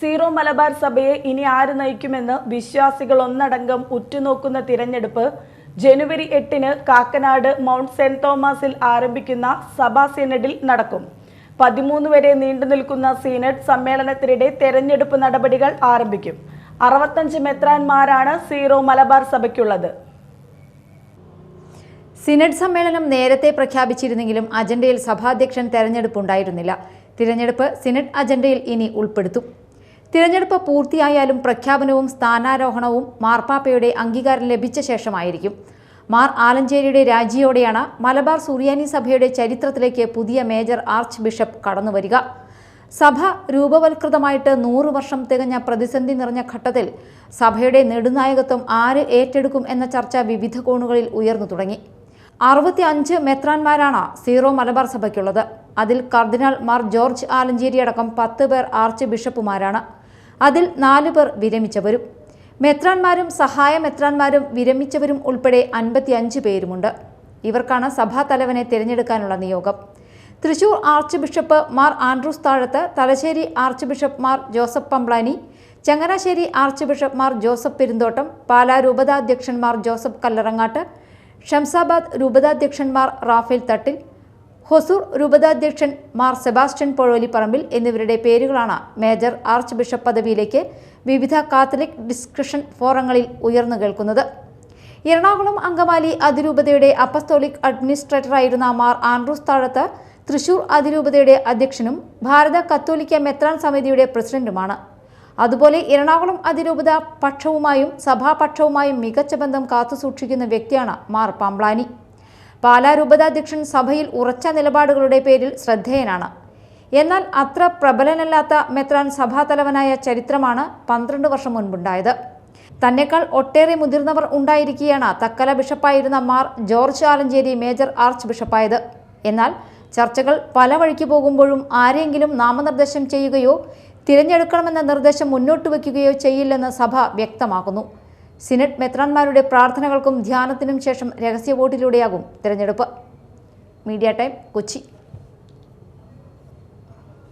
Zero Malabar സഭയെ ഇനി ആര് നയിക്കുമെന്ന് വിശ്വാസികൾ ഒന്നടങ്കം ഉറ്റുനോക്കുന്ന തിരഞ്ഞെടുപ്പ് ജനുവരി എട്ടിന് കാക്കനാട് മൗണ്ട് സെന്റ് തോമസിൽ ആരംഭിക്കുന്ന സഭാ സിനഡിൽ നടക്കും. പതിമൂന്ന് വരെ നീണ്ടു നിൽക്കുന്ന സീനഡ് സമ്മേളനത്തിനിടെ തെരഞ്ഞെടുപ്പ് നടപടികൾ ആരംഭിക്കും. അറുപത്തഞ്ച് മെത്രാൻമാരാണ് സീറോ മലബാർ സഭയ്ക്കുള്ളത്. സിനഡ് സമ്മേളനം നേരത്തെ പ്രഖ്യാപിച്ചിരുന്നെങ്കിലും അജണ്ടയിൽ സഭാധ്യക്ഷൻ തെരഞ്ഞെടുപ്പുണ്ടായിരുന്നില്ല. തിരഞ്ഞെടുപ്പ് സിനഡ് അജണ്ടയിൽ ഇനി ഉൾപ്പെടുത്തും. തിരഞ്ഞെടുപ്പ് പൂർത്തിയായാലും പ്രഖ്യാപനവും സ്ഥാനാരോഹണവും മാർപ്പാപ്പയുടെ അംഗീകാരം ലഭിച്ച ശേഷമായിരിക്കും. മാർ ആലഞ്ചേരിയുടെ രാജിയോടെയാണ് മലബാർ സുറിയാനി സഭയുടെ ചരിത്രത്തിലേക്ക് പുതിയ മേജർ ആർച്ച് ബിഷപ്പ് കടന്നുവരിക സഭ രൂപവൽകൃതമായിട്ട് നൂറ് വർഷം തികഞ്ഞ പ്രതിസന്ധി നിറഞ്ഞ ഘട്ടത്തിൽ സഭയുടെ നെടുനായകത്വം ആര് ഏറ്റെടുക്കും എന്ന ചർച്ച വിവിധ കോണുകളിൽ ഉയർന്നു തുടങ്ങി. അറുപത്തി അഞ്ച് മെത്രാൻമാരാണ് സീറോ മലബാർ സഭയ്ക്കുള്ളത്. അതിൽ കർദിനാൾ മാർ ജോർജ് ആലഞ്ചേരി അടക്കം പത്ത് പേർ ആർച്ച് ബിഷപ്പുമാരാണ്. അതിൽ നാലു പേർ വിരമിച്ചവരും മെത്രാന്മാരും സഹായ മെത്രാന്മാരും വിരമിച്ചവരും ഉൾപ്പെടെ അൻപത്തിയഞ്ച് പേരുമുണ്ട്. ഇവർക്കാണ് സഭാ തലവനെ തിരഞ്ഞെടുക്കാനുള്ള നിയോഗം. Thrissur archbishop Mar Andrews Thazhath Thalassery archbishop Mar Joseph Pamplany Changanassery archbishop Mar Joseph Perumthottam Pala രൂപതാധ്യക്ഷന്മാർ Joseph Kallarangatt Shamshabad രൂപതാധ്യക്ഷന്മാർ റാഫേൽ തട്ടിൽ ഹൊസൂർ രൂപതാധ്യക്ഷൻ മാർ സെബാസ്റ്റ്യൻ പൊഴോലിപ്പറമ്പിൽ എന്നിവരുടെ പേരുകളാണ് മേജർ ആർച്ച് ബിഷപ്പ് പദവിയിലേക്ക് വിവിധ കാത്തലിക് ഡിസ്കഷൻ ഫോറങ്ങളിൽ ഉയർന്നു കേൾക്കുന്നത്. എറണാകുളം അങ്കമാലി അതിരൂപതയുടെ അപ്പസ്തോലിക് അഡ്മിനിസ്ട്രേറ്ററായിരുന്ന മാർ ആൻഡ്രൂസ് താഴത്ത് തൃശൂർ അതിരൂപതയുടെ അധ്യക്ഷനും ഭാരത കത്തോലിക്ക മെത്രാൻ സമിതിയുടെ പ്രസിഡന്റുമാണ്. അതുപോലെ എറണാകുളം അതിരൂപത പക്ഷവുമായും സഭാപക്ഷവുമായും മികച്ച ബന്ധം കാത്തുസൂക്ഷിക്കുന്ന വ്യക്തിയാണ് മാർ പാംപ്ലാനി പാലാ രൂപതാധ്യക്ഷൻ സഭയിൽ ഉറച്ച നിലപാടുകളുടെ പേരിൽ ശ്രദ്ധേയനാണ്. എന്നാൽ അത്ര പ്രബലനല്ലാത്ത മെത്രാൻ സഭാതലവനായ ചരിത്രമാണ് പന്ത്രണ്ട് വർഷം മുൻപുണ്ടായത്. തന്നെക്കാൾ ഒട്ടേറെ മുതിർന്നവർ ഉണ്ടായിരിക്കുകയാണ് തക്കല ബിഷപ്പായിരുന്ന മാർ ജോർജ് ആലഞ്ചേരി മേജർ ആർച്ച് ബിഷപ്പായത്. എന്നാൽ ചർച്ചകൾ പല വഴിക്ക് പോകുമ്പോഴും ആരെങ്കിലും നാമനിർദ്ദേശം ചെയ്യുകയോ തിരഞ്ഞെടുക്കണമെന്ന നിർദ്ദേശം മുന്നോട്ട് വയ്ക്കുകയോ ചെയ്യില്ലെന്ന് സഭ വ്യക്തമാക്കുന്നു. സിനഡ് മെത്രാന്മാരുടെ പ്രാർത്ഥനകൾക്കും ധ്യാനത്തിനും ശേഷം രഹസ്യ വോട്ടിലൂടെയാകും തിരഞ്ഞെടുപ്പ്. Media time Kochi.